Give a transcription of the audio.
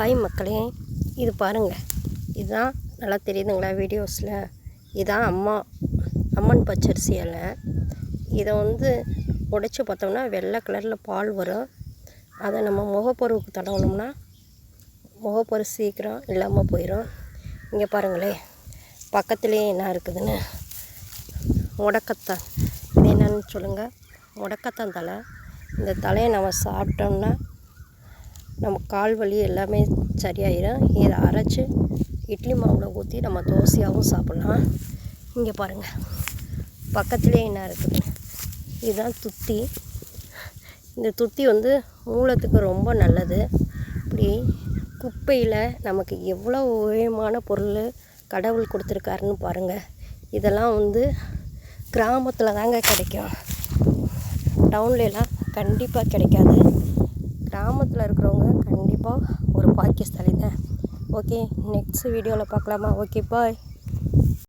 Hi மக்களே இது பாருங்கள் இதுதான் நல்லா தெரியுதுங்களா வீடியோஸில் இதான் அம்மா அம்மன் பச்சரிசி இலை. இதை வந்து உடைச்சி பார்த்தோம்னா வெள்ளை கலரில் பால் வரும். அதை நம்ம முகப்பருவுக்கு தடவணும்னா முகப்பரு சீக்கிரம் இல்லாமல் போயிடும் இங்கே பாருங்களேன் பக்கத்துலேயே என்ன இருக்குதுன்னு? முடக்கத்தான். இது என்னன்னு சொல்லுங்கள் முடக்கத்தான் தலை. இந்த தலையை நம்ம சாப்பிட்டோம்னா நம்ம கால் வலி எல்லாமே சரியாயிடும் இதை அரைச்சி இட்லி மாவில் ஊற்றி நம்ம தோசையாகவும் சாப்பிட்லாம். இங்கே பாருங்கள் பக்கத்துலேயே என்ன இருக்குது? இதுதான் துத்தி. இந்த துத்தி வந்து மூலத்துக்கு ரொம்ப நல்லது. இப்படி குப்பையில் நமக்கு எவ்வளோ உயமான பொருள் கடவுள் கொடுத்துருக்காருன்னு பாருங்கள் இதெல்லாம் வந்து கிராமத்தில் தாங்க கிடைக்கும். டவுன்லலாம் கண்டிப்பாக கிடைக்காது. கிராமத்தில் இருக்கிறவங்க ஓகே ஸ்டாலின். ஓகே நெக்ஸ்ட் வீடியோவில் பார்க்கலாமா? Okay bye